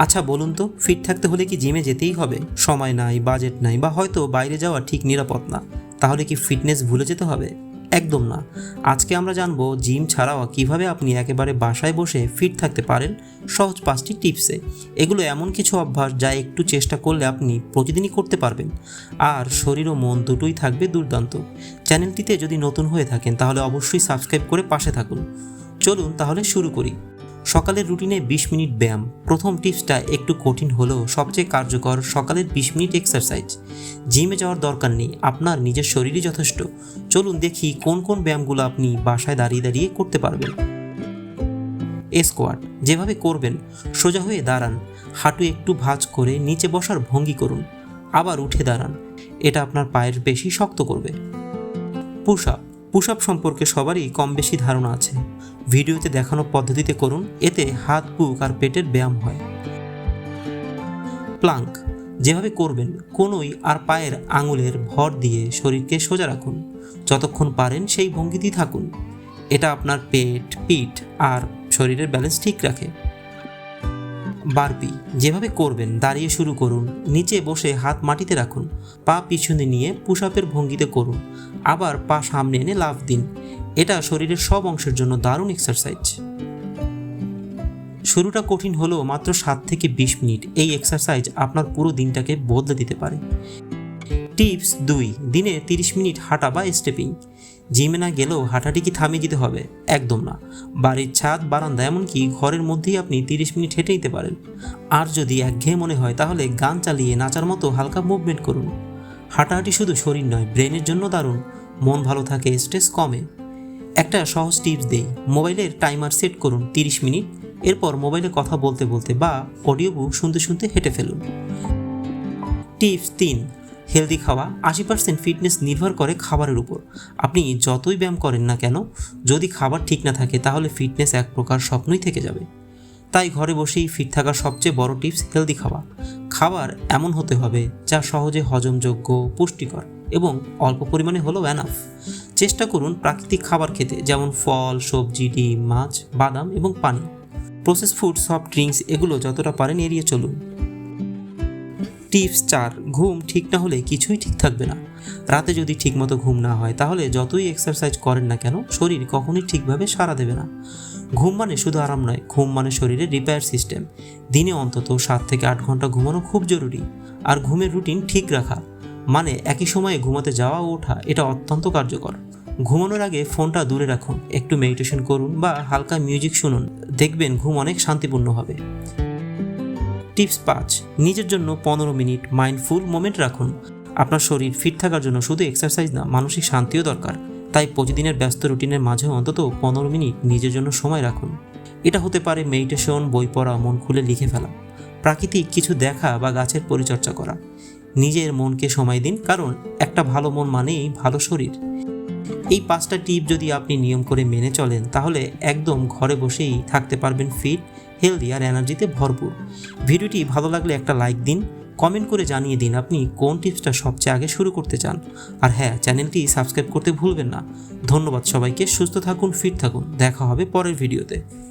আচ্ছা বলুন তো, ফিট থাকতে হলে কি জিমে যেতেই হবে? সময় নাই, বাজেট নাই, বা হয়তো বাইরে যাওয়া ঠিক নিরাপদ না। তাহলে কি ফিটনেস ভুলে যেতে হবে? একদম না। আজকে আমরা জানব, জিম ছাড়াও কীভাবে আপনি একেবারে বাসায় বসে ফিট থাকতে পারেন? সহজ পাঁচটি টিপসে। এগুলো এমন কিছু অভ্যাস যা একটু চেষ্টা করলে আপনি প্রতিদিনই করতে পারবেন। আর শরীর ও মন দুটোই থাকবে দুর্দান্ত। চ্যানেলটিতে যদি নতুন হয়ে থাকেন, তাহলে অবশ্যই সাবস্ক্রাইব করে পাশে থাকুন। চলুন তাহলে শুরু করি। সকালের রুটিনে বিশ মিনিট ব্যায়াম। প্রথম টিপসটা একটু কঠিন হলেও সবচেয়ে কার্যকর সকালের বিশ মিনিট এক্সারসাইজ জিমে যাওয়ার দরকার নেই, আপনার নিজের শরীরই যথেষ্ট। চলুন দেখি কোন কোন ব্যায়ামগুলো আপনি বাসায় দাঁড়িয়ে দাঁড়িয়ে করতে পারবেন। স্কোয়াট যেভাবে করবেন, সোজা হয়ে দাঁড়ান। হাঁটু একটু ভাঁজ করে নিচে বসার ভঙ্গি করুন। আবার উঠে দাঁড়ান। এটা আপনার পায়ের বেশি শক্ত করবে। পুশ আপ পুশ আপ সম্পর্কে সবারই কম বেশি ধারণা আছে। ভিডিওতে দেখানো পদ্ধতিতে করুন, এতে হাত, বুক আর পেটের ব্যায়াম হয়। প্লাঙ্ক, যেভাবে করবেন, কোনোই আর পায়ের আঙুলের ভর দিয়ে শরীরকে সোজা রাখুন। যতক্ষণ পারেন সেই ভঙ্গিতেই থাকুন। এটা আপনার পেট, পিঠ আর শরীরের ব্যালেন্স ঠিক রাখে। বারপি যেভাবে করবেন, দাঁড়িয়ে শুরু করুন, নিচে বসে হাত মাটিতে রাখুন, পা পিছনে নিয়ে পুশ আপের ভঙ্গিতে করুন, আবার পা সামনে এনে লাভ দিন। এটা শরীরের সব অংশের জন্য দারুণ এক্সারসাইজ শুরুটা কঠিন হলেও মাত্র সাত থেকে বিশ মিনিট। এই এক্সারসাইজ আপনার পুরো দিনটাকে বদলে দিতে পারে। টিপস দুই, দিনে তিরিশ মিনিট হাঁটা বা স্টেপিং। জিমে না গেলেও হাঁটাটি কি থামিয়ে দিতে হবে? একদম না। বাড়ির ছাদ, বারান্দা, এমনকি ঘরের মধ্যেই আপনি তিরিশ মিনিট হেঁটে নিতে পারেন। আর যদি একঘেয়ে মনে হয়, তাহলে গান চালিয়ে নাচার মতো হালকা মুভমেন্ট করুন। হাঁটাহাঁটি শুধু শরীর নয়, ব্রেনের জন্য দারুণ। মন ভালো থাকে স্ট্রেস কমে। একটা সহজ টিপস দেই মোবাইলের টাইমার সেট করুন তিরিশ মিনিট, এরপর মোবাইলে কথা বলতে বলতে বা অডিও বুক শুনতে শুনতে হেঁটে ফেলুন। টিপস তিন হেলদি খাওয়া আশি পার্সেন্ট ফিটনেস নির্ভর করে খাবারের উপর। আপনি যতই ব্যায়াম করেন না কেন, যদি খাবার ঠিক না থাকে, তাহলে ফিটনেস এক প্রকার স্বপ্নই থেকে যাবে। তাই ঘরে বসেই ফিট থাকার সবচেয়ে বড় টিপস হেলদি খাওয়া। খাবার এমন হতে হবে যা সহজে হজমযোগ্য, পুষ্টিকর এবং অল্প পরিমাণে হলেও অ্যানাফ চেষ্টা করুন প্রাকৃতিক খাবার খেতে, যেমন ফল, সবজি, ডিম, মাছ, বাদাম এবং পানি। প্রসেস ফুড সফট ড্রিঙ্কস এগুলো যতটা পারেন এড়িয়ে চলুন। টিপস, চার, ঘুম ঠিক না হলে কিছুই ঠিক থাকবে না। রাতে যদি ঠিকমতো ঘুম না হয়, তাহলে যতই এক্সারসাইজ করেন না কেন, শরীর কখনোই ঠিকভাবে সাড়া দেবে না। ঘুম মানে শুধু আরাম নয়, ঘুম মানে শরীরের রিপেয়ার সিস্টেম দিনে অন্তত সাত থেকে আট ঘণ্টা ঘুমানো খুব জরুরি। আর ঘুমের রুটিন ঠিক রাখা মানে একই সময়ে ঘুমাতে যাওয়া ও ওঠা, এটা অত্যন্ত কার্যকর। ঘুমানোর আগে ফোনটা দূরে রাখুন, একটু মেডিটেশন করুন বা হালকা মিউজিক শুনুন। দেখবেন ঘুম অনেক শান্তিপূর্ণ হবে। টিপস পাঁচ, নিজের জন্য পনেরো মিনিট মাইন্ডফুল মোমেন্ট রাখুন। আপনার শরীর ফিট থাকার জন্য শুধু এক্সারসাইজ না, মানসিক শান্তিও দরকার। তাই প্রতিদিনের ব্যস্ত রুটিনের মাঝেও অন্তত পনেরো মিনিট নিজের জন্য সময় রাখুন। এটা হতে পারে মেডিটেশন বই পড়া, মন খুলে লিখে ফেলা। প্রাকৃতিক কিছু দেখা বা গাছের পরিচর্যা করা। নিজের মনকে সময় দিন, কারণ একটা ভালো মন মানেই ভালো শরীর। এই পাঁচটা টিপ যদি আপনি নিয়ম করে মেনে চলেন, তাহলে একদম ঘরে বসেই থাকতে পারবেন ফিট হেলদি আর এনার্জিতে ভরপুর। ভিডিওটি ভালো লাগলে একটা লাইক দিন, কমেন্ট করে জানিয়ে দিন আপনি কোন টিপসটা সবচেয়ে আগে শুরু করতে চান। আর হ্যাঁ চ্যানেলটি সাবস্ক্রাইব করতে ভুলবেন না। ধন্যবাদ সবাইকে, সুস্থ থাকুন, ফিট থাকুন। দেখা হবে পরের ভিডিওতে।